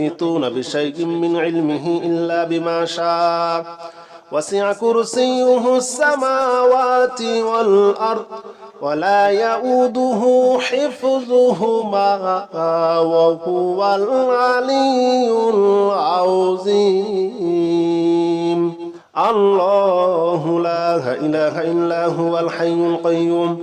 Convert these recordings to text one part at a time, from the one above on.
يحيطون بشيء من علمه إلا بما شاء. وسع كرسيه السماوات والأرض ولا يؤوده حفظهما وهو العلي العظيم. الله لا إله إلا هو الحي القيوم.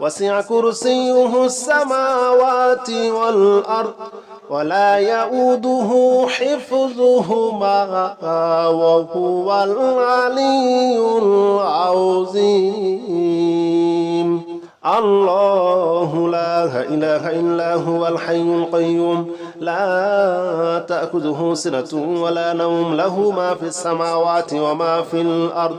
وسع كرسيه السماوات والأرض ولا يؤوده حفظهما وهو العلي العظيم. الله لا إله إلا هو الحي القيوم. لا تأخذه سنة ولا نوم. له ما في السماوات وما في الأرض.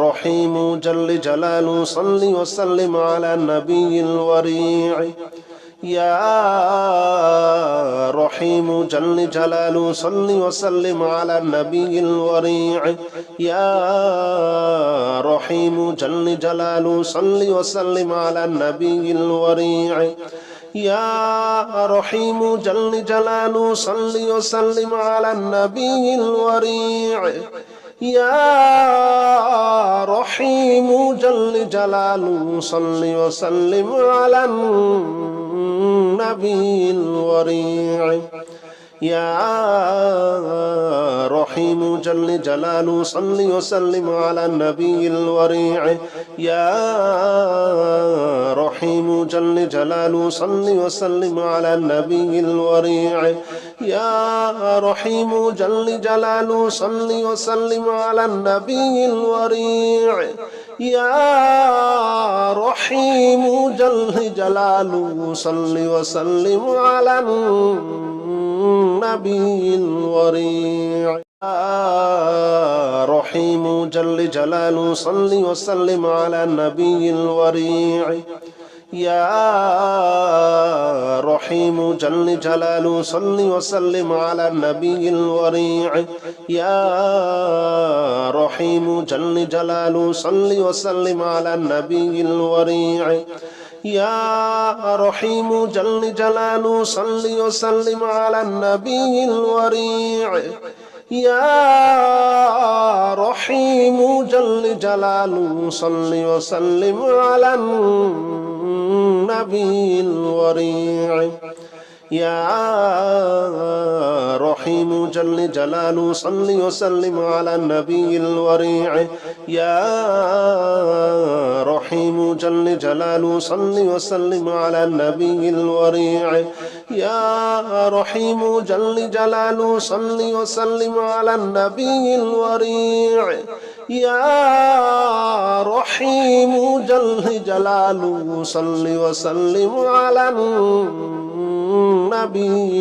رحيم جل جلاله صل وسلم على النبي الوريع. يا رحيم جل جلاله صل وسلم على النبي الوريع. يا رحيم جل جلاله صل وسلم على النبي الوريع. يا رحيم جل جلاله صل وسلم على النبي الوريع. يا رحيم جل جلاله صل وسلم على النبي الوريع. يا رحيم جل جلاله صل وسلم على النبي الوريع. يا رحيم جل جلاله صل وسلم على النبي الوريع. يا رحيم جل جلاله صل وسلم على النبي الوريع. يا رحيم جل جلاله صل وسلم على النبي الوريع يا رحيم جل جلاله صل وسلم على النبي الوريع. يا رحيم جل جلاله صل وسلم على النبي الوريع. يا رحيم جل جلاله صل وسلم على النبي الوريع. يا رحيم جل جلاله صل وسلم على النبي الوريع. يا رحيم جل جلاله صل وسلم على النبي الوريع. يا رحيم جل جلاله صل وسلم على النبي الوريع. يا رحيم جل جلاله صل وسلم على النبي الوريع. يا رحيم جل جلاله صل وسلم على النبي الوريع. يا رحيم جل جلاله صل وسلم على النبي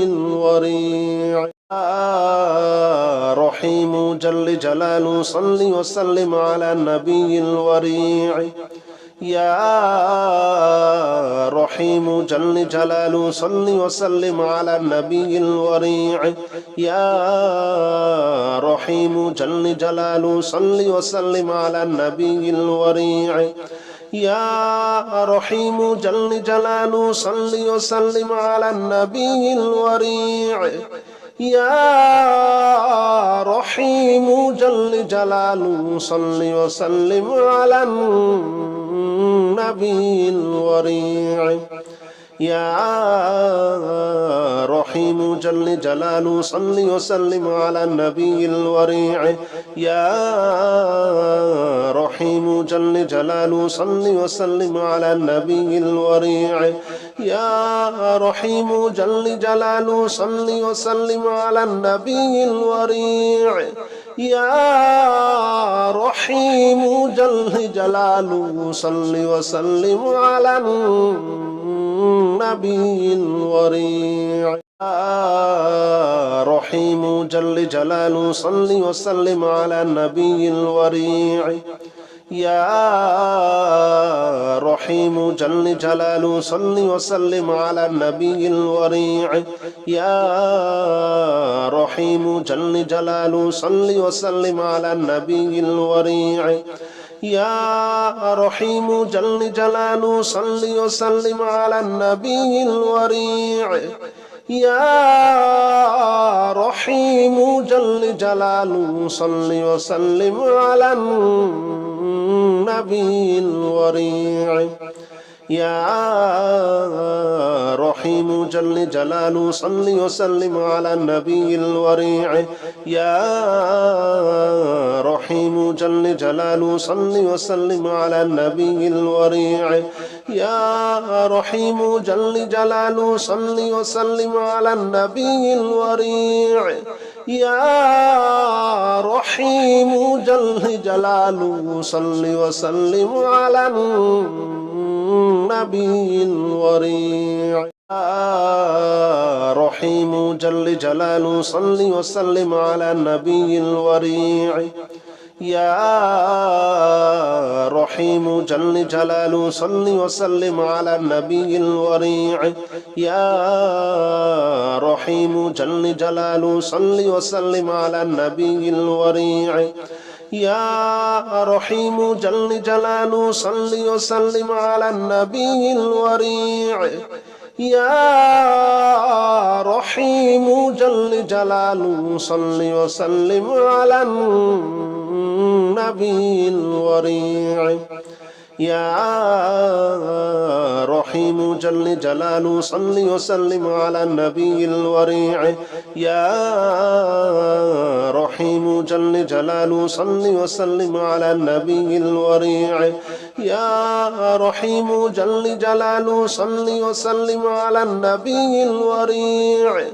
الوريع. يا رحيم جل جلاله صل وسلم على النبي الوريع. يا رحيم جل جلاله صل وسلم على النبي الوريع. يا رحيم جل جلاله صل وسلم على النبي الوريع. يا رحيم جل جلاله صل وسلم على النبي الوريع يا رحيم جل جلاله صل وسلم على النبي الوريع يا رحيم جل جلاله صل وسلم على النبي الوريع. يا رحيم جل جلاله صل وسلم على النبي الوريع. يا رحيم جل جلاله صل وسلم على النبي الوريع. يا رحيم جل جلاله صل وسلم على النبي الوريع. يا رحيم جل جلاله صل وسلم على النبي الوريع. يا رحيم جل جلاله صل وسلم على النبي الوريع. يا رحيم جل جلاله صل وسلم على النبي الوريع. يا رحيم جل جلاله صل وسلم على النبي الوريع. يا رحيم جل جلاله صل وسلم على النبي الوريع. يا رحيم جل جلاله صل وسلم على النبي الوريع. يا رحيم جل جلاله صل وسلم على النبي الوريع. يا رحيم جل جلاله صل وسلم على النبي الوريع. يا رحيم جل جلاله صل وسلم على النبي الوريع يا رحيم جل جلاله صل وسلم على النبي الوريع. يا رحيم جل جلاله صل وسلم على النبي الوريع. يا رحيم جل جلاله صل وسلم على النبي الوريع. يا رحيم جل جلاله صل وسلم على النبي الوريع يا رحيم جل جلاله صل وسلم على النبي الوريع يا رحيم جل جلاله صل وسلم على النبي الوريع. يا رحيم جل جلاله صل وسلم على النبي الوريع. يا رحيم جل جلاله صل وسلم على النبي الوريع.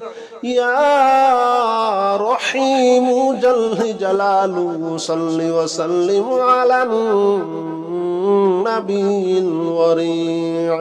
يا رحيم جل جلاله صل وسلم على النبي الوريع.